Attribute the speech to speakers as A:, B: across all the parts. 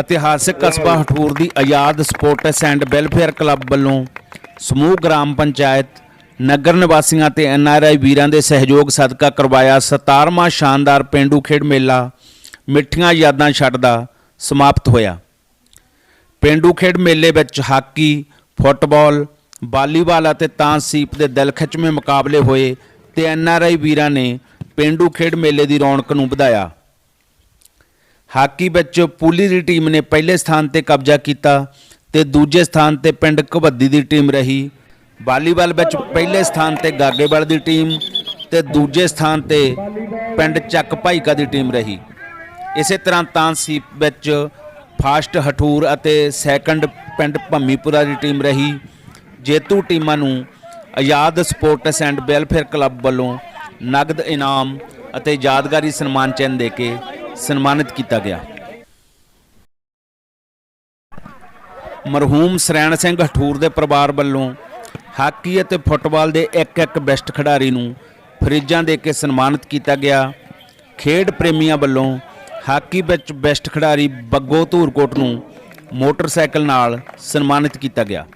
A: ਇਤਿਹਾਸਕ ਕਸਬਾ ਹਠੂਰ ਦੀ Azad sports and welfare club ਵੱਲੋਂ ਸਮੂਹ ਗ੍ਰਾਮ ਪੰਚਾਇਤ, ਨਗਰ ਨਿਵਾਸੀਆਂ ਤੇ ਐਨਆਰਆਈ ਵੀਰਾਂ ਦੇ ਸਹਿਯੋਗ ਸਦਕਾ ਕਰਵਾਇਆ 17ਵਾਂ ਸ਼ਾਨਦਾਰ ਪਿੰਡੂ ਖੇਡ ਮੇਲਾ ਮਿੱਠੀਆਂ ਯਾਦਾਂ ਛੱਡਦਾ ਸਮਾਪਤ ਹੋਇਆ। ਪਿੰਡੂ ਖੇਡ ਮੇਲੇ ਵਿੱਚ ਹਾਕੀ, ਫੁੱਟਬਾਲ, ਵਾਲੀਬਾਲ ਅਤੇ ਤਾਂਸੀਪ ਦੇ ਦਿਲਖਿੱਚਵੇਂ ਮੁਕਾਬਲੇ ਹੋਏ ਤੇ ਐਨਆਰਆਈ ਵੀਰਾਂ ਨੇ ਪਿੰਡੂ ਖੇਡ ਮੇਲੇ ਦੀ ਰੌਣਕ ਨੂੰ ਵਧਾਇਆ। ਹਾਕੀ ਵਿੱਚ ਪੂਲੀ ਦੀ ਟੀਮ ਨੇ ਪਹਿਲੇ ਸਥਾਨ ਤੇ ਕਬਜ਼ਾ ਕੀਤਾ ਤੇ ਦੂਜੇ ਸਥਾਨ ਤੇ ਪਿੰਡ ਕਬੱਦੀ ਦੀ ਟੀਮ ਰਹੀ। ਵਾਲੀਬਾਲ ਵਿੱਚ ਪਹਿਲੇ ਸਥਾਨ ਤੇ ਗਾਗੇਵਾਲ ਦੀ ਟੀਮ ਤੇ ਦੂਜੇ ਸਥਾਨ ਤੇ ਪਿੰਡ ਚੱਕ ਭਾਈਕਾ ਦੀ ਟੀਮ ਰਹੀ। ਇਸੇ ਤਰ੍ਹਾਂ ਤਾਂਸੀਪ ਵਿੱਚ ਫਾਸਟ ਹਠੂਰ ਅਤੇ ਸੈਕੰਡ ਪਿੰਡ ਭੰਮੀਪੁਰਾ ਦੀ ਟੀਮ ਰਹੀ। ਜੇਤੂ ਟੀਮਾਂ ਨੂੰ Azad sports and welfare club ਵੱਲੋਂ ਨਗਦ ਇਨਾਮ ਅਤੇ ਯਾਦਗਾਰੀ ਸਨਮਾਨ ਚਿੰਨ੍ਹ ਦੇ ਕੇ ਸਨਮਾਨਿਤ ਕੀਤਾ ਗਿਆ। ਮਰਹੂਮ ਸਰੈਣ ਸਿੰਘ ਹਠੂਰ ਦੇ ਪਰਿਵਾਰ ਵੱਲੋਂ ਹਾਕੀ ਅਤੇ ਫੁੱਟਬਾਲ ਦੇ ਇੱਕ ਇੱਕ ਬੈਸਟ ਖਿਡਾਰੀ ਨੂੰ ਫਰਿੱਜਾਂ ਦੇ ਕੇ ਸਨਮਾਨਿਤ ਕੀਤਾ ਗਿਆ। ਖੇਡ ਪ੍ਰੇਮੀਆਂ ਵੱਲੋਂ ਹਾਕੀ ਵਿੱਚ ਬੈਸਟ ਖਿਡਾਰੀ ਬੱਗੋ ਧੂਰਕੋਟ ਨੂੰ ਮੋਟਰਸਾਈਕਲ ਨਾਲ ਸਨਮਾਨਿਤ ਕੀਤਾ ਗਿਆ।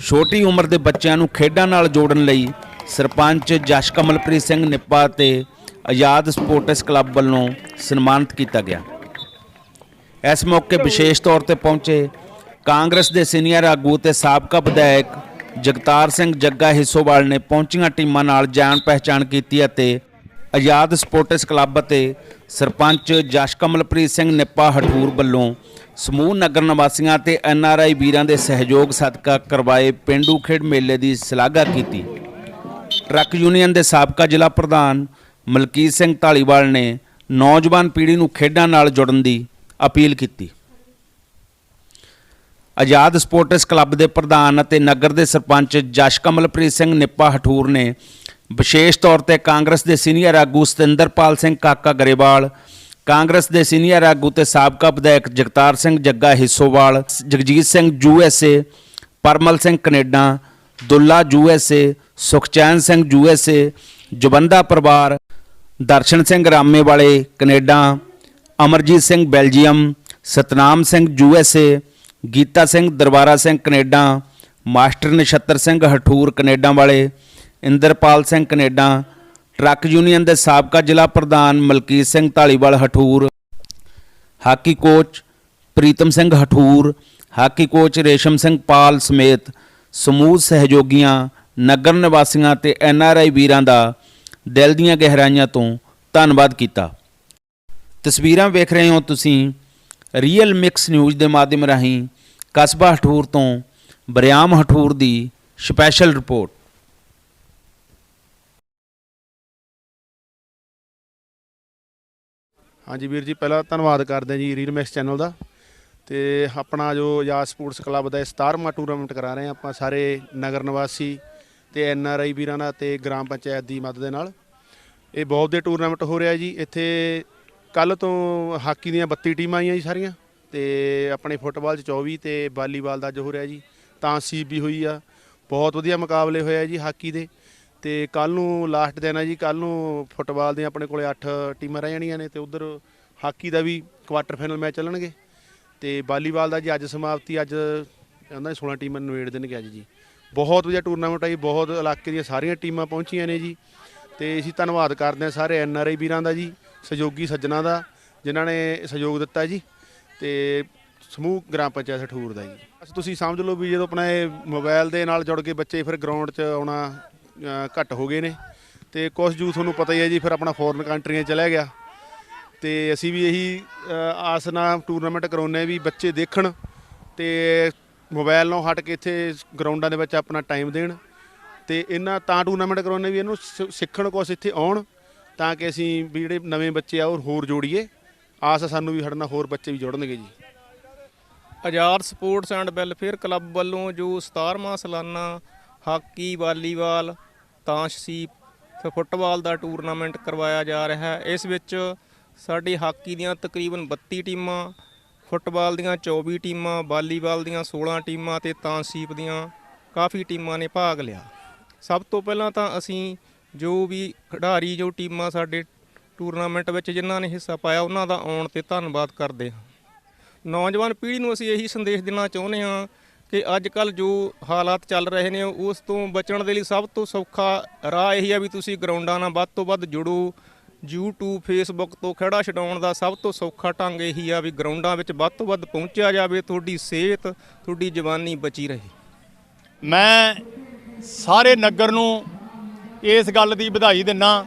A: ਛੋਟੀ ਉਮਰ ਦੇ ਬੱਚਿਆਂ ਨੂੰ ਖੇਡਾਂ ਨਾਲ ਜੋੜਨ ਲਈ ਸਰਪੰਚ ਜਸ਼ ਕਮਲਪ੍ਰੀਤ ਸਿੰਘ ਨਿੱਪਾ ਤੇ ਆਜ਼ਾਦ ਸਪੋਰਟਸ ਕਲੱਬ ਵੱਲੋਂ ਸਨਮਾਨਿਤ ਕੀਤਾ ਗਿਆ। ਇਸ ਮੌਕੇ ਵਿਸ਼ੇਸ਼ ਤੌਰ ਤੇ ਪਹੁੰਚੇ ਕਾਂਗਰਸ ਦੇ ਸੀਨੀਅਰ ਆਗੂ ਤੇ ਸਾਬਕਾ ਵਿਧਾਇਕ ਜਗਤਾਰ ਸਿੰਘ ਜੱਗਾ ਹਿੱਸੋਵਾਲ ਨੇ ਪਹੁੰਚੀਆਂ ਟੀਮਾਂ ਨਾਲ ਜਾਣ ਪਹਿਚਾਣ ਕੀਤੀ ਅਤੇ ਆਜ਼ਾਦ ਸਪੋਰਟਸ ਕਲੱਬ ਅਤੇ ਸਰਪੰਚ ਜਸ਼ਕਮਲਪ੍ਰੀਤ ਸਿੰਘ ਨਿੱਪਾ ਹਠੂਰ ਵੱਲੋਂ ਸਮੂਹ ਨਗਰ ਨਿਵਾਸੀਆਂ ਤੇ ਐਨਆਰਆਈ ਵੀਰਾਂ ਦੇ ਸਹਿਯੋਗ ਸਦਕਾ ਕਰਵਾਏ ਪਿੰਡੂ ਖੇਡ ਮੇਲੇ ਦੀ ਸ਼ਲਾਘਾ ਕੀਤੀ। ਟਰੱਕ ਯੂਨੀਅਨ ਦੇ ਸਾਬਕਾ ਜ਼ਿਲ੍ਹਾ ਪ੍ਰਧਾਨ ਮਲਕੀਤ ਸਿੰਘ ਢਾਲੀਵਾਲ ਨੇ ਨੌਜਵਾਨ ਪੀੜ੍ਹੀ ਨੂੰ ਖੇਡਾਂ ਨਾਲ ਜੁੜਨ ਦੀ ਅਪੀਲ ਕੀਤੀ। ਆਜ਼ਾਦ ਸਪੋਰਟਸ ਕਲੱਬ ਦੇ ਪ੍ਰਧਾਨ ਅਤੇ ਨਗਰ ਦੇ ਸਰਪੰਚ ਜਸ਼ ਕਮਲਪ੍ਰੀਤ ਸਿੰਘ ਨਿੱਪਾ ਹਠੂਰ ਨੇ ਵਿਸ਼ੇਸ਼ ਤੌਰ ਤੇ ਕਾਂਗਰਸ ਦੇ ਸੀਨੀਅਰ ਆਗੂ ਸਤਿੰਦਰਪਾਲ ਸਿੰਘ ਕਾਕਾ ਗਰੇਵਾਲ, ਕਾਂਗਰਸ ਦੇ ਸੀਨੀਅਰ ਆਗੂ ਤੇ ਸਾਬਕਾ ਵਿਧਾਇਕ Jagtar Singh Jagga Hissowal, Jagjit Singh USA Parmal Singh Canada, Dulla USA Sukhchain Singh USA Jawanda ਪਰਿਵਾਰ ਦਰਸ਼ਨ ਸਿੰਘ ਰਾਮੇ ਵਾਲੇ, Canada, Amarjit Singh Belgium, Satnam Singh U S A, Geeta Singh Darbara Singh Canada, master Nachhatar Singh Hathur Canada ਵਾਲੇ, Inderpal Singh Canada, truck union ਦੇ ਸਾਬਕਾ ਜ਼ਿਲ੍ਹਾ ਪ੍ਰਧਾਨ Malkit Singh Dhaliwal Hathur, hockey coach Pritam Singh Hathur, hockey coach Resham Singh Pal ਸਮੇਤ ਸਮੂਹ ਸਹਿਯੋਗੀਆਂ, ਨਗਰ ਨਿਵਾਸੀਆਂ ਤੇ NRI ਵੀਰਾਂ ਦਾ ਦਿਲ ਦੀਆਂ ਗਹਿਰਾਈਆਂ ਤੋਂ ਧੰਨਵਾਦ ਕੀਤਾ। ਤਸਵੀਰਾਂ ਵੇਖ ਰਹੇ ਹੋ ਤੁਸੀਂ ਰੀਅਲ ਮਿਕਸ ਨਿਊਜ਼ ਦੇ ਮਾਧਿਅਮ ਰਾਹੀਂ ਕਸਬਾ ਹਠੂਰ ਤੋਂ ਬਰਿਆਮ ਹਠੂਰ ਦੀ ਸਪੈਸ਼ਲ ਰਿਪੋਰਟ
B: ਹਾਂਜੀ ਵੀਰ ਜੀ, ਪਹਿਲਾਂ ਧੰਨਵਾਦ ਕਰਦੇ ਹਾਂ ਜੀ ਮਿਕਸ ਚੈਨਲ ਦਾ। ਤੇ ਆਪਣਾ ਜੋ ਆਜ਼ਾਦ ਸਪੋਰਟਸ ਕਲੱਬ ਦਾ 17ਵਾਂ ਟੂਰਨਾਮੈਂਟ ਕਰਾ ਰਹੇ ਹਾਂ ਆਪਾਂ ਸਾਰੇ ਨਗਰ ਨਿਵਾਸੀ ਤੇ ਐਨ ਆਰ ਆਈ ਵੀਰਾਂ ਨਾਲ ਤੇ ਗ੍ਰਾਮ ਪੰਚਾਇਤ ਦੀ ਮਦਦ ਦੇ ਨਾਲ। ਇਹ ਬਹੁਤ ਦੇ ਟੂਰਨਾਮੈਂਟ ਹੋ ਰਿਹਾ ਜੀ। ਇੱਥੇ ਕੱਲ ਤੋਂ ਹਾਕੀ ਦੀਆਂ 32 ਟੀਮਾਂ ਆਈਆਂ ਜੀ ਸਾਰੀਆਂ ਤੇ ਆਪਣੇ ਫੁੱਟਬਾਲ 'ਚ 24 ਤੇ ਵਾਲੀਬਾਲ ਦਾ ਅੱਜ ਹੋ ਰਿਹਾ ਜੀ। ਤਾਂ ਸੀਪ ਵੀ ਹੋਈ ਆ। ਬਹੁਤ ਵਧੀਆ ਮੁਕਾਬਲੇ ਹੋਏ ਆ ਜੀ ਹਾਕੀ ਦੇ। ਤੇ ਕੱਲ ਨੂੰ ਲਾਸਟ ਦਿਨ ਹੈ ਜੀ। ਕੱਲ ਨੂੰ ਫੁੱਟਬਾਲ ਦੇ ਆਪਣੇ ਕੋਲੇ 8 ਟੀਮਾਂ ਰਹਿ ਜਾਣੀਆਂ ਨੇ ਤੇ ਉਧਰ ਹਾਕੀ ਦਾ ਵੀ ਕੁਆਟਰ ਫਾਈਨਲ ਮੈਚ ਚੱਲਣਗੇ। ਤੇ ਵਾਲੀਬਾਲ ਦਾ ਜੀ ਅੱਜ ਸਮਾਪਤੀ। ਅੱਜ ਉਹਨਾਂ 16 ਟੀਮਾਂ ਨਵੇੜ ਦੇਣਗੇ ਅੱਜ ਜੀ। ਬਹੁਤ ਵਧੀਆ ਟੂਰਨਾਮੈਂਟ ਹੈ ਜੀ ਬਹੁਤ ਇਲਾਕੇ ਦੀਆਂ ਸਾਰੀਆਂ ਟੀਮਾਂ ਪਹੁੰਚੀਆਂ ਨੇ ਜੀ। ਤੇ ਅਸੀਂ ਧੰਨਵਾਦ ਕਰਦੇ ਹਾਂ ਸਾਰੇ ਐਨ ਆਰ ਆਈ ਵੀਰਾਂ ਦਾ ਜੀ ਸਹਿਯੋਗੀ ਸੱਜਣਾ ਦਾ ਜਿਨ੍ਹਾਂ ਨੇ ਸਹਿਯੋਗ ਦਿੱਤਾ ਜੀ ਤੇ ਸਮੂਹ ਗ੍ਰਾਮ ਪੰਚਾਇਤ ਠੂਰ ਦਾ ਜੀ। ਬਸ ਤੁਸੀਂ ਸਮਝ ਲਓ ਵੀ ਜਦੋਂ ਆਪਣਾ ਇਹ ਮੋਬਾਈਲ ਦੇ ਨਾਲ ਜੁੜ ਕੇ ਬੱਚੇ ਫਿਰ ਗਰਾਊਂਡ 'ਚ ਆਉਣਾ ਘੱਟ ਹੋ ਗਏ ਨੇ। ਤੇ ਕੁਝ ਜੂ ਤੁਹਾਨੂੰ ਪਤਾ ਹੀ ਹੈ ਜੀ ਫਿਰ ਆਪਣਾ ਫੋਰਨ ਕੰਟਰੀਆਂ ਚਲਾ ਗਿਆ। ਤੇ ਅਸੀਂ ਵੀ ਇਹੀ ਅ, ਆਸ ਨਾਲ ਟੂਰਨਾਮੈਂਟ ਕਰਾਉਂਦੇ ਵੀ ਬੱਚੇ ਦੇਖਣ ਤੇ ਮੋਬਾਈਲ ਨਾਲ ਹਟ ਕੇ ਇੱਥੇ ਗਰਾਊਂਡਾਂ ਦੇ ਵਿੱਚ ਆਪਣਾ ਟਾਈਮ ਦੇਣ ਤੇ ਇਹਨਾਂ ਤਾਂ ਟੂਰਨਾਮੈਂਟ ਕਰਾਉਂਦੇ ਵੀ ਇਹਨੂੰ ਸਿ- ਸਿੱਖਣ ਕੁਛ ਇੱਥੇ ਆਉਣ ਤਾਂ ਕਿ ਅਸੀਂ ਵੀ ਜਿਹੜੇ ਨਵੇਂ ਬੱਚੇ ਆ ਉਹ ਹੋਰ ਜੋੜੀਏ। ਆਸ ਆ ਸਾਨੂੰ ਵੀ ਸਾਡੇ ਨਾਲ ਹੋਰ ਬੱਚੇ ਵੀ ਜੁੜਨਗੇ ਜੀ।
C: Azad sports and welfare club ਵੱਲੋਂ ਜੋ 17ਵਾਂ ਸਾਲਾਨਾ ਹਾਕੀ, ਵਾਲੀਬਾਲ, ਤਾਸ਼ਸੀਪ ਤੇ ਫੁੱਟਬਾਲ ਦਾ ਟੂਰਨਾਮੈਂਟ ਕਰਵਾਇਆ ਜਾ ਰਿਹਾ ਹੈ, ਇਸ ਵਿੱਚ ਸਾਡੀ ਹਾਕੀ ਦੀਆਂ ਤਕਰੀਬਨ 32 ਟੀਮਾਂ ਫੁੱਟਬਾਲ ਦੀਆਂ 24 ਟੀਮਾਂ, ਵਾਲੀਬਾਲ ਦੀਆਂ 16 ਟੀਮਾਂ ਤੇ ਤਾਸ਼ੀਪ ਦੀਆਂ ਕਾਫੀ ਟੀਮਾਂ ਨੇ ਭਾਗ ਲਿਆ। ਸਭ ਤੋਂ ਪਹਿਲਾਂ ਤਾਂ ਅਸੀਂ ਜੋ ਵੀ ਖਿਡਾਰੀ, ਜੋ ਟੀਮਾਂ ਸਾਡੇ ਟੂਰਨਾਮੈਂਟ ਵਿੱਚ ਜਿਨ੍ਹਾਂ ਨੇ ਹਿੱਸਾ ਪਾਇਆ, ਉਹਨਾਂ ਦਾ ਆਉਣ ਤੇ ਧੰਨਵਾਦ ਕਰਦੇ ਹਾਂ। ਨੌਜਵਾਨ ਪੀੜ੍ਹੀ ਨੂੰ ਅਸੀਂ ਇਹੀ ਸੰਦੇਸ਼ ਦੇਣਾ ਚਾਹੁੰਦੇ ਹਾਂ ਕਿ ਅੱਜ ਕੱਲ ਜੋ ਹਾਲਾਤ ਚੱਲ ਰਹੇ ਨੇ, ਉਸ ਤੋਂ ਬਚਣ ਦੇ ਲਈ ਸਭ ਤੋਂ ਸੌਖਾ ਰਾਹ ਇਹੀ ਆ ਵੀ ਤੁਸੀਂ ਗਰਾਊਂਡਾਂ ਨਾਲ ਵੱਧ ਤੋਂ ਵੱਧ ਜੁੜੋ YouTube, Facebook ਤੋਂ ਖੜਾ ਛਡਾਉਣ ਦਾ ਸਭ ਤੋਂ ਸੌਖਾ ਢੰਗ ਇਹੀ ਆ ਵੀ ਗਰਾਊਂਡਾਂ ਵਿੱਚ ਵੱਧ ਤੋਂ ਵੱਧ ਪਹੁੰਚਿਆ ਜਾਵੇ, ਤੁਹਾਡੀ ਸਿਹਤ, ਤੁਹਾਡੀ ਜਵਾਨੀ ਬਚੀ ਰਹੇ।
D: ਮੈਂ ਸਾਰੇ ਨਗਰ ਨੂੰ ਇਸ ਗੱਲ ਦੀ ਵਧਾਈ ਦਿੰਨਾ।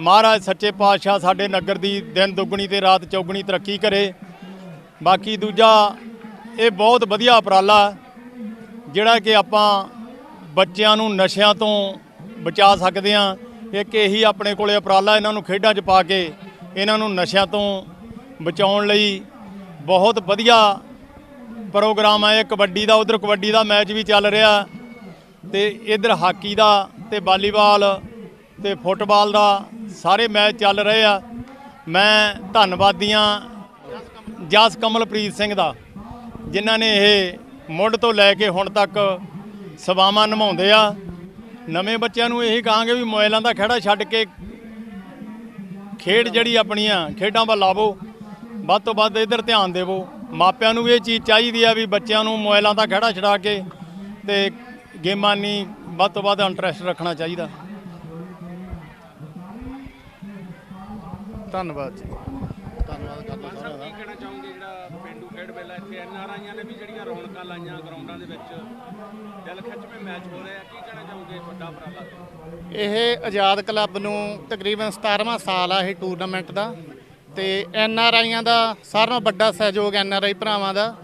D: ਮਹਾਰਾਜ ਸੱਚੇ ਪਾਤਸ਼ਾਹ ਸਾਡੇ ਨਗਰ ਦੀ ਦਿਨ ਦੁੱਗਣੀ ਤੇ ਰਾਤ ਚੌਗਣੀ ਤਰੱਕੀ ਕਰੇ। ਬਾਕੀ ਦੂਜਾ, ਇਹ ਬਹੁਤ ਵਧੀਆ ਉਪਰਾਲਾ, ਜਿਹੜਾ ਕਿ ਆਪਾਂ ਬੱਚਿਆਂ ਨੂੰ ਨਸ਼ਿਆਂ ਤੋਂ ਬਚਾ ਸਕਦੇ ਹਾਂ। ਇੱਕ ਇਹੀ ਆਪਣੇ ਕੋਲੇ ਉਪਰਾਲਾ ਇਹਨਾਂ ਨੂੰ ਖੇਡਾਂ 'ਚ ਪਾ ਕੇ ਇਹਨਾਂ ਨੂੰ ਨਸ਼ਿਆਂ ਤੋਂ ਬਚਾਉਣ ਲਈ ਬਹੁਤ ਵਧੀਆ ਪ੍ਰੋਗਰਾਮ ਹੈ ਇਹ ਕਬੱਡੀ ਦਾ, ਉਧਰ ਕਬੱਡੀ ਦਾ ਮੈਚ ਵੀ ਚੱਲ ਰਿਹਾ ਤੇ ਇਧਰ ਹਾਕੀ ਦਾ ਤੇ ਵਾਲੀਬਾਲ ਤੇ ਫੁੱਟਬਾਲ ਦਾ ਸਾਰੇ ਮੈਚ ਚੱਲ ਰਹੇ ਆ। ਮੈਂ ਧੰਨਵਾਦੀਆਂ ਜਸ ਕਮਲਪ੍ਰੀਤ ਸਿੰਘ ਦਾ, ਜਿਨ੍ਹਾਂ ਨੇ ਇਹ ਮੁੱਢ ਤੋਂ ਲੈ ਕੇ ਹੁਣ ਤੱਕ ਸੇਵਾਵਾਂ ਨਿਭਾਉਂਦੇ ਆ। ਨਵੇਂ ਬੱਚਿਆਂ ਨੂੰ ਇਹੀ ਕਹਾਂਗੇ ਵੀ ਮੋਬਾਈਲਾਂ ਦਾ ਖੇੜਾ ਛੱਡ ਕੇ ਖੇਡ ਜਿਹੜੀ ਆਪਣੀਆਂ ਖੇਡਾਂ ਵੱਲ ਲਾਵੋ ਵੱਧ ਤੋਂ ਵੱਧ ਇੱਧਰ ਧਿਆਨ ਦੇਵੋ। ਮਾਪਿਆਂ ਨੂੰ ਵੀ ਇਹ ਚੀਜ਼ ਚਾਹੀਦੀ ਆ ਵੀ ਬੱਚਿਆਂ ਨੂੰ ਮੋਬਾਈਲਾਂ ਦਾ ਖੜਾ ਛਡਾ ਕੇ ਤੇ ਗੇਮਾਂ ਨਹੀਂ, ਵੱਧ ਤੋਂ ਵੱਧ ਇੰਟਰਸਟ ਰੱਖਣਾ ਚਾਹੀਦਾ।
B: ਧੰਨਵਾਦ ਜੀ।
A: ਧੰਨਵਾਦ ਕਹਿਣਾ ਖੇਡ ਮੇਲਾ ਇੱਥੇ ਐਨਆਰਆਈਆਂ ਨੇ ਵੀ ਜਿਹੜੀਆਂ ਰੌਣਕਾਂ ਲਾਈਆਂ ਗਰਾਊਂਡਾਂ ਦੇ ਵਿੱਚ, ਦਿਲ ਖਿੱਚਵੇਂ ਮੈਚ ਹੋ ਰਹੇ, ਕੀ ਕਹਿਣਾ ਚਾਹੋਗੇ ਵੱਡਾ ਉਪਰਾਲਾ?
E: ਇਹ ਆਜ਼ਾਦ ਕਲੱਬ ਨੂੰ ਤਕਰੀਬਨ 17ਵਾਂ ਸਾਲ ਆ ਇਹ ਟੂਰਨਾਮੈਂਟ ਦਾ, ਤੇ ਐਨ ਆਰ ਆਈਆਂ ਦਾ ਸਾਰਿਆਂ ਨਾਲੋਂ ਵੱਡਾ ਸਹਿਯੋਗ ਐਨ ਆਰ ਆਈ ਭਰਾਵਾਂ ਦਾ,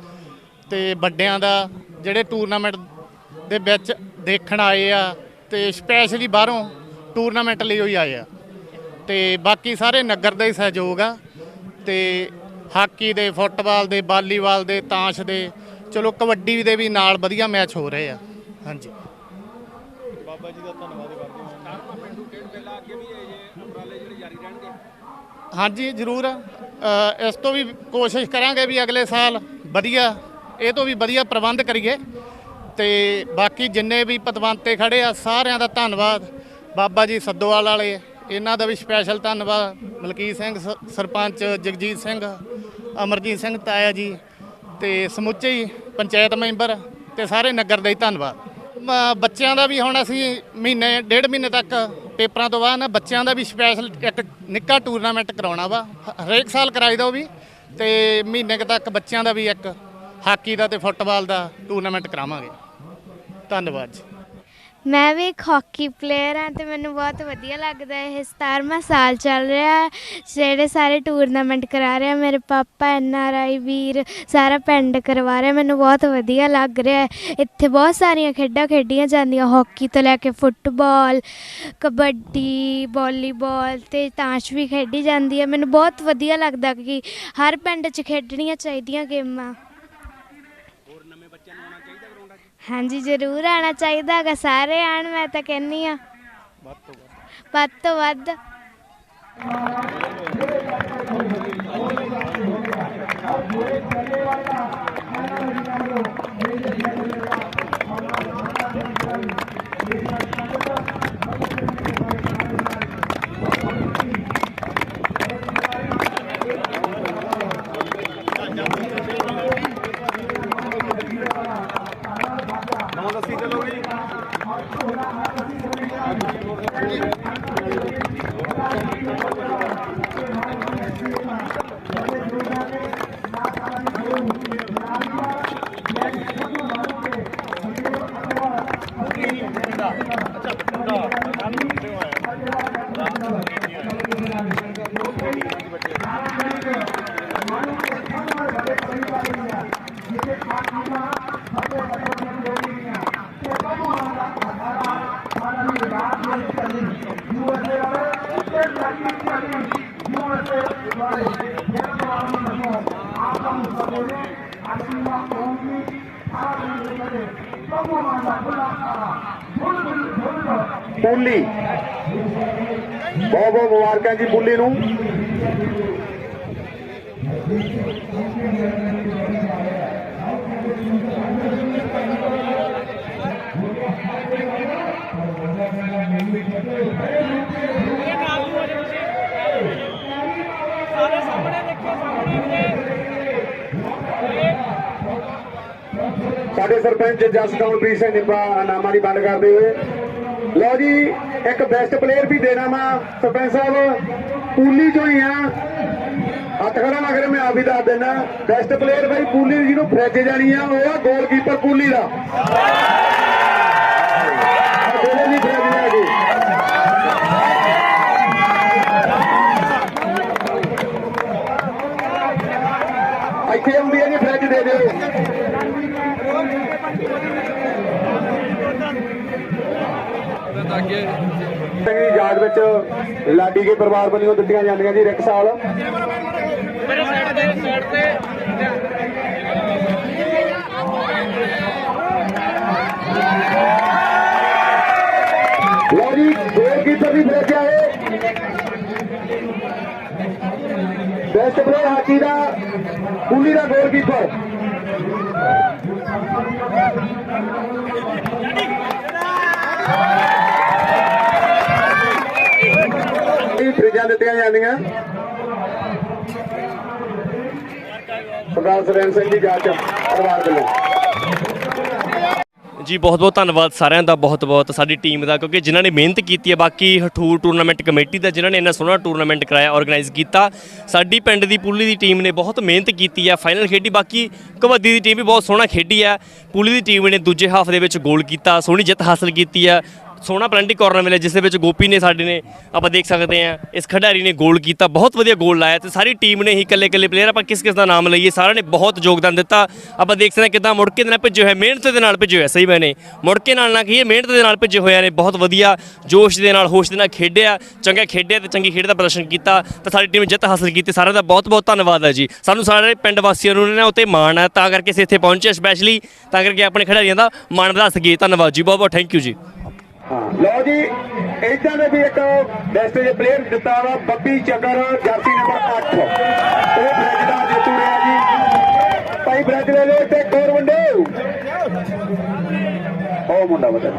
E: ਤੇ ਵੱਡਿਆਂ ਦਾ, ਜਿਹੜੇ ਟੂਰਨਾਮੈਂਟ ਦੇ ਵਿੱਚ ਦੇਖਣ ਆਏ ਆ, ਤੇ ਸਪੈਸ਼ਲੀ ਬਾਹਰੋਂ ਟੂਰਨਾਮੈਂਟ ਲਈ ਹੋਈ ਆਏ ਆ। ਤੇ ਬਾਕੀ ਸਾਰੇ ਨਗਰ ਦਾ ਹੀ ਸਹਿਯੋਗ ਆ, ਤੇ ਹਾਕੀ ਦੇ ਫੁੱਟਬਾਲ ਦੇ ਵਾਲੀਬਾਲ ਦੇ ਤਾਸ਼ ਦੇ ਚਲੋ ਕਬੱਡੀ ਦੇ ਵੀ ਨਾਲ ਵਧੀਆ ਮੈਚ ਹੋ ਰਹੇ ਆ। ਹਾਂਜੀ।
D: ਬਾਬਾ ਜੀ ਦਾ ਧੰਨਵਾਦ ਕਰਦੇ ਹਾਂ।
A: ਪਿੰਡੂ ਖੇਡ ਮੇਲਾ ਅੱਗੇ ਵੀ ਇਹ ਉਪਰਾਲੇ ਜਿਹੜੇ ਜਾਰੀ ਰਹਿਣਗੇ
E: ਹਾਂਜੀ ਜ਼ਰੂਰ। ਇਸ ਤੋਂ ਵੀ ਕੋਸ਼ਿਸ਼ ਕਰਾਂਗੇ ਵੀ ਅਗਲੇ ਸਾਲ ਵਧੀਆ ਇਹ ਤੋਂ ਵੀ ਵਧੀਆ ਪ੍ਰਬੰਧ ਕਰੀਏ। ਤੇ ਬਾਕੀ ਜਿੰਨੇ ਵੀ ਪਤਵੰਤੇ ਖੜੇ ਆ ਸਾਰਿਆਂ ਦਾ ਧੰਨਵਾਦ। ਬਾਬਾ ਜੀ ਸੱਦੋਵਾਲ ਵਾਲੇ ਇਹਨਾਂ ਦਾ ਵੀ ਸਪੈਸ਼ਲ ਧੰਨਵਾਦ, ਮਲਕੀਤ ਸਿੰਘ ਸਰਪੰਚ ਜਗਜੀਤ ਸਿੰਘ, ਅਮਰਜੀਤ ਸਿੰਘ ਤਾਇਆ ਜੀ ਤੇ ਸਮੁੱਚੇ ਹੀ ਪੰਚਾਇਤ ਮੈਂਬਰ ਤੇ ਸਾਰੇ ਨਗਰ ਦਾ ਹੀ ਧੰਨਵਾਦ। ਬੱਚਿਆਂ ਦਾ ਵੀ ਹੁਣ ਅਸੀਂ ਮਹੀਨੇ, ਡੇਢ ਮਹੀਨੇ ਤੱਕ ਪੇਪਰਾਂ ਤੋਂ ਬਾਅਦ ਨਾ ਬੱਚਿਆਂ ਦਾ ਵੀ ਸਪੈਸ਼ਲ ਇੱਕ ਨਿੱਕਾ ਟੂਰਨਾਮੈਂਟ ਕਰਾਉਣਾ ਵਾ। ਹ- ਹਰੇਕ ਸਾਲ ਕਰਾਈਦਾ ਉਹ ਵੀ ਤੇ ਮਹੀਨੇ ਕੁ ਤੱਕ ਬੱਚਿਆਂ ਦਾ ਵੀ ਇੱਕ ਹਾਕੀ ਦਾ ਤੇ ਫੁੱਟਬਾਲ ਦਾ ਟੂਰਨਾਮੈਂਟ ਕਰਾਵਾਂਗੇ। ਧੰਨਵਾਦ ਜੀ।
F: ਮੈਂ ਵੀ ਇੱਕ ਹਾਕੀ ਪਲੇਅਰ ਹਾਂ ਅਤੇ ਮੈਨੂੰ ਬਹੁਤ ਵਧੀਆ ਲੱਗਦਾ ਇਹ 17ਵਾਂ ਸਾਲ ਚੱਲ ਰਿਹਾ ਜਿਹੜੇ ਸਾਰੇ ਟੂਰਨਾਮੈਂਟ ਕਰਾ ਰਹੇ, ਮੇਰੇ ਪਾਪਾ, ਐਨ ਆਰ ਆਈ, ਵੀਰ, ਸਾਰਾ ਪਿੰਡ ਕਰਵਾ ਰਿਹਾ, ਮੈਨੂੰ ਬਹੁਤ ਵਧੀਆ ਲੱਗ ਰਿਹਾ ਇੱਥੇ ਬਹੁਤ ਸਾਰੀਆਂ ਖੇਡਾਂ ਖੇਡੀਆਂ ਜਾਂਦੀਆਂ ਹਾਕੀ ਤੋਂ ਲੈ ਕੇ ਫੁੱਟਬਾਲ ਕਬੱਡੀ ਵਾਲੀਬਾਲ ਤੇ ਤਾਸ਼ ਵੀ ਖੇਡੀ ਜਾਂਦੀ ਹੈ। ਮੈਨੂੰ ਬਹੁਤ ਵਧੀਆ ਲੱਗਦਾ ਕਿ ਹਰ ਪਿੰਡ 'ਚ ਖੇਡਣੀਆਂ ਚਾਹੀਦੀਆਂ ਗੇਮਾਂ। ਹਾਂਜੀ ਜ਼ਰੂਰ ਆਣਾ ਚਾਹੀਦਾ ਹੈਗਾ। ਸਾਰੇ ਆਣ ਮੈਂ ਤਾਂ ਕਹਿੰਨੀ ਆ ਵੱਧ ਤੋਂ ਵੱਧ।
G: ਬੁੱਲੀ ਬਹੁਤ ਬਹੁਤ ਮੁਬਾਰਕਾਂ ਜੀ ਬੁੱਲੀ ਨੂੰ ਸਾਡੇ ਸਰਪੰਚ ਜਸ ਕਮਲਪ੍ਰੀਤ ਸਿੰਘ ਨਿੱਪਾ ਨਾਮਾਂ ਦੀ ਵੰਡ ਕਰਦੇ ਹੋਏ। ਲਓ ਜੀ, ਇੱਕ ਬੈਸਟ ਪਲੇਅਰ ਵੀ ਦੇਣਾ ਵਾ ਸਰਪੰਚ ਸਾਹਿਬ। ਪੂਲੀ ਤੋਂ ਹੀ ਆ। ਹੱਥ ਖੜਾ ਨਾ ਕਰੇ ਮੈਂ ਆਪ ਹੀ ਦੱਸ ਦਿੰਦਾ। ਬੈਸਟ ਪਲੇਅਰ ਬਾਈ ਪੂਲੀ ਜਿਹਨੂੰ ਫਰੈਜ ਜਾਣੀ ਆ, ਉਹ ਆ ਗੋਲਕੀਪਰ ਪੂਲੀ ਦਾ। ਦੋਨੇ ਦੀ ਇੱਥੇ ਆਉਂਦੀ ਹੈ ਜੀ ਫਰੈਜ ਦੇ ਦਿਓ। ਸਿੰਘ ਦੀ ਯਾਦ ਵਿੱਚ ਲਾਡੀ ਕੇ ਪਰਿਵਾਰ ਵੱਲੋਂ ਦਿੱਤੀਆਂ ਜਾਂਦੀਆਂ ਜੀ ਰਿਕਸਾਲ ਲਓ ਜੀ ਗੋਲਕੀਪਰ ਦੀ ਫ੍ਰਿਜ ਆਏ। ਬੈਸਟ ਪਲੇਅਰ ਹਾਕੀ ਦਾ ਕੁੱਲੀ ਦਾ ਗੋਲਕੀਪਰ ਇਹ ਫ੍ਰਿਜਾਂ ਜਾਂਦੀਆਂ। ਸਰਦਾਰ ਸੁਰੇਨ ਸਿੰਘ ਦੀ ਜਾਂਚ ਪਰਿਵਾਰ ਵੱਲੋਂ।
H: ਜੀ, ਬਹੁਤ ਬਹੁਤ ਧੰਨਵਾਦ ਸਾਰਿਆਂ ਦਾ, ਬਹੁਤ ਬਹੁਤ ਸਾਡੀ ਟੀਮ ਦਾ, ਕਿਉਂਕਿ ਜਿਨ੍ਹਾਂ ਨੇ ਮਿਹਨਤ ਕੀਤੀ ਹੈ, ਬਾਕੀ ਹਠੂਰ ਟੂਰਨਾਮੈਂਟ ਕਮੇਟੀ ਦਾ, ਜਿਨ੍ਹਾਂ ਨੇ ਇੰਨਾ ਸੋਹਣਾ ਟੂਰਨਾਮੈਂਟ ਕਰਾਇਆ ਆਰਗੇਨਾਈਜ਼ ਕੀਤਾ, ਸਾਡੀ ਪਿੰਡ ਦੀ ਪੁੱਲੀ ਦੀ ਟੀਮ ਨੇ ਬਹੁਤ ਮਿਹਨਤ ਕੀਤੀ ਹੈ ਫਾਈਨਲ ਖੇਡੀ, ਬਾਕੀ ਕਬੱਡੀ ਦੀ ਟੀਮ ਵੀ ਬਹੁਤ ਸੋਹਣਾ ਖੇਡੀ ਹੈ। ਪੁੱਲੀ ਦੀ ਟੀਮ ਨੇ ਦੂਜੇ ਹਾਫ ਦੇ ਵਿੱਚ ਗੋਲ ਕੀਤਾ, ਸੋਹਣੀ ਜਿੱਤ ਹਾਸਲ ਕੀਤੀ ਹੈ ਸੋਹਣਾ ਪਲੈਂਟੀ ਕਾਰਨਰ ਮਿਲਿਆ, ਜਿਸ ਦੇ ਵਿੱਚ ਗੋਪੀ ਨੇ ਸਾਡੇ ਨੇ, ਆਪਾਂ ਦੇਖ ਸਕਦੇ ਹਾਂ, ਇਸ ਖਿਡਾਰੀ ਨੇ ਗੋਲ ਕੀਤਾ, ਬਹੁਤ ਵਧੀਆ ਗੋਲ ਲਾਇਆ ਤੇ ਸਾਰੀ ਟੀਮ ਨੇ ਹੀ ਇਕੱਲੇ ਇਕੱਲੇ ਪਲੇਅਰ ਆਪਾਂ ਕਿਸ ਕਿਸ ਦਾ ਨਾਮ ਲਈਏ, ਸਾਰਿਆਂ ਨੇ ਬਹੁਤ ਯੋਗਦਾਨ ਦਿੱਤਾ। ਆਪਾਂ ਦੇਖ ਸਕਦੇ ਹਾਂ ਕਿਦਾਂ ਮੁੜ ਕੇ ਦੇ ਨਾਲ ਭਿੱਜੇ ਹੋਏ, ਮਿਹਨਤ ਦੇ ਨਾਲ ਭਿੱਜੇ ਹੋਏ, ਸਹੀ ਮੈਨੇ ਮੁੜ ਕੇ ਨਾਲ ਨਾ ਕਹੀਏ, ਮਿਹਨਤ ਦੇ ਨਾਲ ਭਿੱਜੇ ਹੋਏ ਨੇ, ਬਹੁਤ ਵਧੀਆ, ਜੋਸ਼ ਦੇ ਨਾਲ, ਹੋਸ਼ ਦੇ ਨਾਲ ਖੇਡਿਆ, ਚੰਗਾ ਖੇਡਿਆ ਤੇ ਚੰਗੀ ਖੇਡ ਦਾ ਪ੍ਰਦਰਸ਼ਨ ਕੀਤਾ, ਤਾਂ ਸਾਡੀ ਟੀਮ ਜਿੱਤ ਹਾਸਲ ਕੀਤੀ, ਸਾਰਿਆਂ ਦਾ ਬਹੁਤ ਬਹੁਤ ਧੰਨਵਾਦ ਹੈ ਜੀ। ਸਾਨੂੰ ਸਾਰੇ ਪਿੰਡ ਵਾਸੀਆਂ ਨੂੰ ਨਾ ਉਤੇ ਮਾਣ ਹੈ, ਤਾਂ ਕਰਕੇ ਅਸੀਂ ਇੱਥੇ ਪਹੁੰਚੇ ਸਪੈਸ਼ਲੀ ਤਾਂ ਕਰਕੇ ਆਪਣੇ ਖਿਡਾਰੀਆਂ ਦਾ ਮਾਣ ਵਧਾ ਸਕੀਏ। ਧੰਨਵਾਦ ਜੀ ਬਹੁਤ ਬਹੁਤ ਥੈਂਕ ਯੂ ਜੀ।
G: ਲਓ ਜੀ, ਇਦਾਂ ਦੇ ਵੀ ਇੱਕ ਬੈਸਟ ਜੇ ਪਲੇਅਰ ਦਿੱਤਾ ਵਾ, ਬੱਬੀ ਚੱਕਰ, ਜਰਸੀ ਨੰਬਰ 8 ਉਹ ਬ੍ਰਿਜ ਦਾ ਜੇਤੂ ਰਿਹਾ ਜੀ। ਭਾਈ ਬ੍ਰਿਜ ਦੇ ਲਓ ਤੇ ਕੋਰ ਮੁੰਡੇ। ਉਹ ਮੁੰਡਾ ਬਤਾ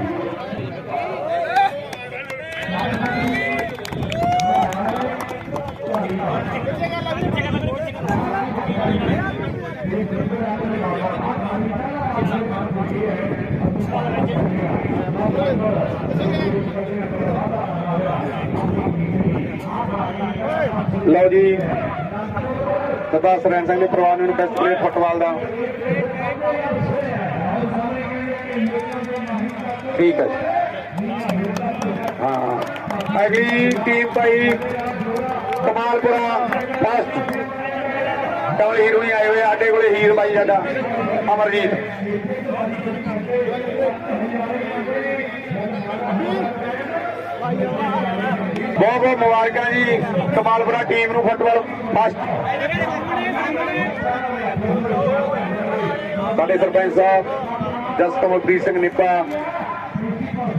G: ਲਓ ਜੀ। ਸਰਦਾਰ ਸਰੈਨ ਸਿੰਘ ਦੇ ਪਰਿਵਾਰ ਨੂੰ ਬੈਸਟ ਪਲੇਅਰ ਫੁੱਟਬਾਲ ਦਾ। ਠੀਕ ਹੈ ਜੀ। ਹਾਂ। ਅਗਲੀ ਟੀਮ ਭਾਈ ਕਮਾਲਪੁਰਾ ਫਸਟ ਟੌਲ ਹੀਰੋ ਹੀ ਆਏ ਹੋਏ, ਸਾਡੇ ਕੋਲੇ ਹੀਰ ਬਾਈ ਸਾਡਾ, ਅਮਰਜੀਤ। ਬਹੁਤ ਬਹੁਤ ਮੁਬਾਰਕਾਂ ਜੀ, ਕਮਾਲਪੁਰਾ ਟੀਮ ਨੂੰ ਫੁੱਟਬਾਲ ਫਸਟ ਸਾਡੇ ਸਰਪੰਚ ਸਾਹਿਬ ਜਸ ਕਮਲਪ੍ਰੀਤ ਸਿੰਘ ਨਿੱਪਾ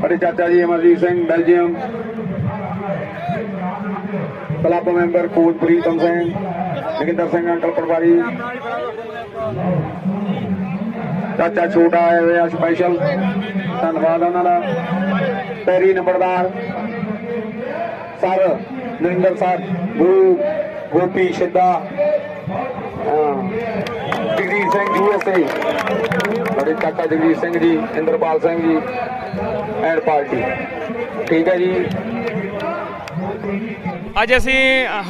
G: ਸਾਡੇ ਚਾਚਾ ਜੀ Amarjit Singh, Belgium. Club member coach Pritam Singh. Jaginder Singh uncle patwari. ਚਾਚਾ ਛੋਟਾ ਆਏ ਹੋਏ ਆ ਸਪੈਸ਼ਲ ਧੰਨਵਾਦ ਉਹਨਾਂ ਦਾ। ਪੈਰੀ ਨੰਬਰਦਾਰ ਸਰ ਨਰਿੰਦਰ ਸਰ ਗੁਰੂ ਗੋਪੀ ਸਿੱਧਾ ਹਾਂ, ਜਗਦੀਪ ਸਿੰਘ ਯੂਐਸਏ ਸਾਡੇ ਚਾਚਾ ਜਗਦੀਪ ਸਿੰਘ ਜੀ ਇੰਦਰਪਾਲ ਸਿੰਘ ਜੀ ਐਂਡ ਪਾਰਟੀ। ਠੀਕ ਹੈ ਜੀ।
I: ਅੱਜ ਅਸੀਂ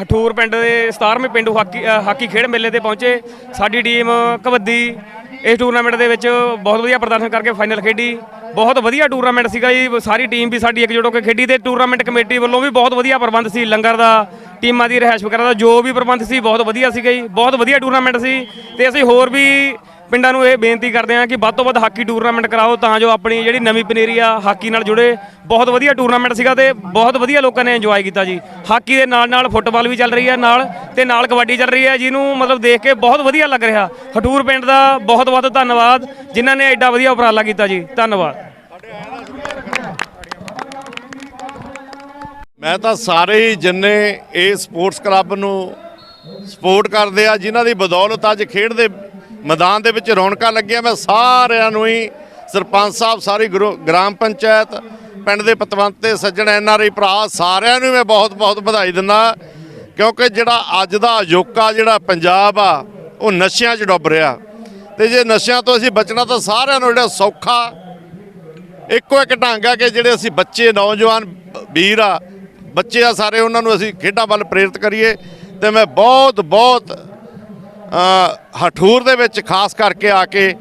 I: ਹਠੂਰ ਪਿੰਡ ਦੇ 17ਵੇਂ ਪਿੰਡੂ ਹਾਕੀ ਹਾਕੀ ਖੇਡ ਮੇਲੇ ਤੇ ਪਹੁੰਚੇ। ਸਾਡੀ ਟੀਮ ਕਬੱਡੀ ਇਸ ਟੂਰਨਾਮੈਂਟ ਦੇ ਵਿੱਚ ਬਹੁਤ ਵਧੀਆ ਪ੍ਰਦਰਸ਼ਨ ਕਰਕੇ ਫਾਈਨਲ ਖੇਡੀ। ਬਹੁਤ ਵਧੀਆ ਟੂਰਨਾਮੈਂਟ ਸੀਗਾ ਜੀ। ਸਾਰੀ ਟੀਮ ਵੀ ਸਾਡੀ ਇੱਕ ਹੋ ਕੇ ਖੇਡੀ ਤੇ ਟੂਰਨਾਮੈਂਟ ਕਮੇਟੀ ਵੱਲੋਂ ਵੀ ਬਹੁਤ ਵਧੀਆ ਪ੍ਰਬੰਧ ਸੀ। ਲੰਗਰ ਦਾ, ਟੀਮਾਂ ਦੀ ਰਹਿائش ਵਗੈਰਾ ਦਾ ਜੋ ਵੀ ਪ੍ਰਬੰਧ ਸੀ, ਬਹੁਤ ਵਧੀਆ ਸੀਗਾ ਜੀ। ਬਹੁਤ ਵਧੀਆ ਟੂਰਨਾਮੈਂਟ ਸੀ। ਤੇ ਅਸੀਂ ਹੋਰ ਵੀ ਪਿੰਡਾਂ ਨੂੰ ਇਹ ਬੇਨਤੀ ਕਰਦੇ ਹਾਂ ਕਿ ਵੱਧ ਤੋਂ ਵੱਧ ਹਾਕੀ ਟੂਰਨਾਮੈਂਟ ਕਰਾਓ ਤਾਂ ਜੋ ਆਪਣੀ ਜਿਹੜੀ ਨਵੀਂ ਪਨੇਰੀ ਆ, ਹਾਕੀ ਨਾਲ ਜੁੜੇ। ਬਹੁਤ ਵਧੀਆ ਟੂਰਨਾਮੈਂਟ ਸੀਗਾ ਤੇ ਬਹੁਤ ਵਧੀਆ ਲੋਕਾਂ ਨੇ ਇੰਜੋਏ ਕੀਤਾ ਜੀ। ਹਾਕੀ ਦੇ ਨਾਲ ਨਾਲ ਫੁੱਟਬਾਲ ਵੀ ਚੱਲ ਰਹੀ ਹੈ ਨਾਲ ਤੇ ਨਾਲ ਕਬੱਡੀ ਚੱਲ ਰਹੀ ਹੈ ਜਿਹਨੂੰ ਮਤਲਬ ਦੇਖ ਕੇ ਬਹੁਤ ਵਧੀਆ ਲੱਗ ਰਿਹਾ। ਹਟੂਰ ਪਿੰਡ ਦਾ ਬਹੁਤ ਬਹੁਤ ਧੰਨਵਾਦ, ਜਿਨ੍ਹਾਂ ਨੇ ਐਡਾ ਵਧੀਆ ਉਪਰਾਲਾ ਕੀਤਾ ਜੀ। ਧੰਨਵਾਦ।
J: ਮੈਂ ਤਾਂ ਸਾਰੇ ਹੀ ਜਿੰਨੇ ਇਹ ਸਪੋਰਟਸ ਕਲੱਬ ਨੂੰ ਸਪੋਰਟ ਕਰਦੇ ਆ, ਜਿਨ੍ਹਾਂ ਦੀ ਬਦੌਲਤ ਅੱਜ ਖੇਡ ਦੇ ਮੈਦਾਨ ਦੇ ਵਿੱਚ ਰੌਣਕਾਂ ਲੱਗੀਆਂ, ਮੈਂ ਸਾਰਿਆਂ ਨੂੰ ਹੀ, ਸਰਪੰਚ ਸਾਹਿਬ, ਸਾਰੀ ਗਰੋ- ਗ੍ਰਾਮ ਪੰਚਾਇਤ, ਪਿੰਡ ਦੇ ਪਤਵੰਤ ਤੇ ਸੱਜਣ ਆਈ ਭਰਾ, ਸਾਰਿਆਂ ਨੂੰ ਮੈਂ ਬਹੁਤ-ਬਹੁਤ ਵਧਾਈ ਦਿੰਦਾ, ਕਿਉਂਕਿ ਜਿਹੜਾ ਅੱਜ ਦਾ ਅਜੋਕਾ ਜਿਹੜਾ ਪੰਜਾਬ ਆ, ਉਹ ਨਸ਼ਿਆਂ 'ਚ ਡੁੱਬ ਰਿਹਾ। ਤੇ ਜੇ ਨਸ਼ਿਆਂ ਤੋਂ ਅਸੀਂ ਬਚਣਾ ਤਾਂ ਸਾਰਿਆਂ ਨੂੰ ਜਿਹੜਾ ਸੌਖਾ, ਇੱਕੋ ਇੱਕ ਢੰਗ ਆ ਕਿ ਜਿਹੜੇ ਅਸੀਂ ਬੱਚੇ, ਨੌਜਵਾਨ, ਵੀਰ ਆ, ਬੱਚੇ ਆ ਸਾਰੇ, ਉਹਨਾਂ ਨੂੰ ਅਸੀਂ ਖੇਡਾਂ ਵੱਲ ਪ੍ਰੇਰਿਤ ਕਰੀਏ। ਤੇ ਮੈਂ ਬਹੁਤ ਬਹੁਤ ਹਠੂਰ ਦੇ ਵਿੱਚ ਖਾਸ ਕਰਕੇ ਆ ਕੇ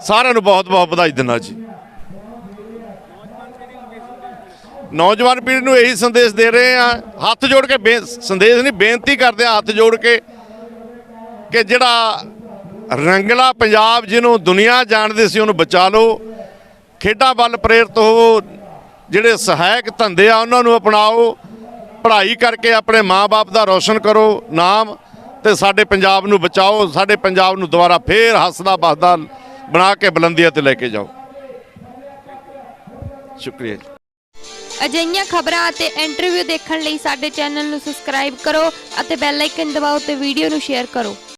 J: ਸਾਰਿਆਂ ਨੂੰ ਬਹੁਤ ਬਹੁਤ ਵਧਾਈ ਦਿੰਦਾ ਜੀ। ਨੌਜਵਾਨ ਪੀੜ੍ਹੀ ਨੂੰ ਇਹੀ ਸੰਦੇਸ਼ ਦੇ ਰਹੇ ਆ ਹੱਥ ਜੋੜ ਕੇ ਬੇ- ਸੰਦੇਸ਼ ਨਹੀਂ, ਬੇਨਤੀ ਕਰਦੇ ਆ ਹੱਥ ਜੋੜ ਕੇ ਕਿ ਜਿਹੜਾ ਰੰਗਲਾ ਪੰਜਾਬ ਜਿਹਨੂੰ ਦੁਨੀਆ ਜਾਣਦੀ ਸੀ ਉਹਨੂੰ ਬਚਾ ਲਓ। ਖੇਡਾਂ ਵੱਲ ਪ੍ਰੇਰਿਤ ਹੋਵੋ, ਜਿਹੜੇ ਸਹਾਇਕ ਧੰਦੇ ਆ ਉਹਨਾਂ ਨੂੰ ਅਪਣਾਓ, ਪੜ੍ਹਾਈ ਕਰਕੇ ਆਪਣੇ ਮਾਪੇ ਦਾ ਰੋਸ਼ਨ ਕਰੋ। ਨਾਮ ਤੇ ਸਾਡੇ ਪੰਜਾਬ ਨੂੰ ਬਚਾਓ, ਸਾਡੇ ਪੰਜਾਬ ਨੂੰ ਦੁਬਾਰਾ ਫੇਰ ਹੱਸਦਾ ਬਸਦਾ ਬਣਾ ਕੇ ਬੁਲੰਦੀਆਂ ਤੇ ਲੈ ਕੇ ਜਾਓ। ਸ਼ੁਕਰੀਆ
K: ਅਜਿਹੀਆਂ ਖਬਰਾਂ ਅਤੇ ਇੰਟਰਵਿਊ ਦੇਖਣ ਲਈ ਸਾਡੇ ਚੈਨਲ ਨੂੰ ਸਬਸਕ੍ਰਾਈਬ ਕਰੋ ਅਤੇ ਬੈਲ ਆਈਕਨ ਦਬਾਓ ਤੇ ਵੀਡੀਓ ਨੂੰ ਸ਼ੇਅਰ ਕਰੋ।